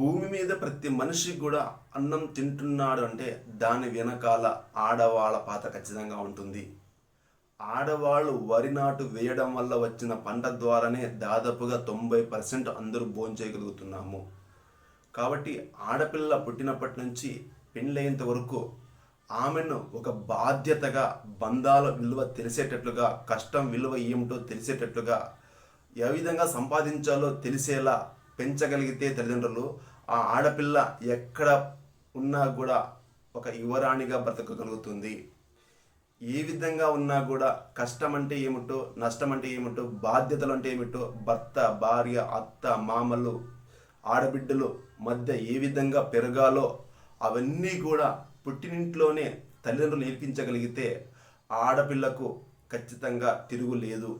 భూమి మీద ప్రతి మనిషి కూడా అన్నం తింటున్నాడు అంటే దాని వెనకాల ఆడవాళ్ళ పాత్ర ఖచ్చితంగా ఉంటుంది. ఆడవాళ్ళు వరి నాటు వేయడం వల్ల వచ్చిన పంట ద్వారానే దాదాపుగా తొంభై పర్సెంట్ అందరూ భోంచేయగలుగుతున్నాము కాబట్టి ఆడపిల్ల పుట్టినప్పటి నుంచి పెళ్ళయ్యేంత వరకు ఆమెను ఒక బాధ్యతగా బంధాల విలువ తెలిసేటట్లుగా కష్టం విలువ ఏమిటో తెలిసేటట్లుగా ఏ విధంగా సంపాదించాలో తెలిసేలా పెంచగలిగితే తల్లిదండ్రులు ఆ ఆడపిల్ల ఎక్కడ ఉన్నా కూడా ఒక యువరాణిగా బ్రతకగలుగుతుంది. ఏ విధంగా ఉన్నా కూడా కష్టం అంటే ఏమిటో నష్టం అంటే ఏమిటో బాధ్యతలు అంటే ఏమిటో భర్త భార్య అత్త మామలు ఆడబిడ్డలు మధ్య ఏ విధంగా పెరగాలో అవన్నీ కూడా పుట్టినింట్లోనే తల్లిదండ్రులు నేర్పించగలిగితే ఆడపిల్లకు ఖచ్చితంగా తిరుగు లేదు.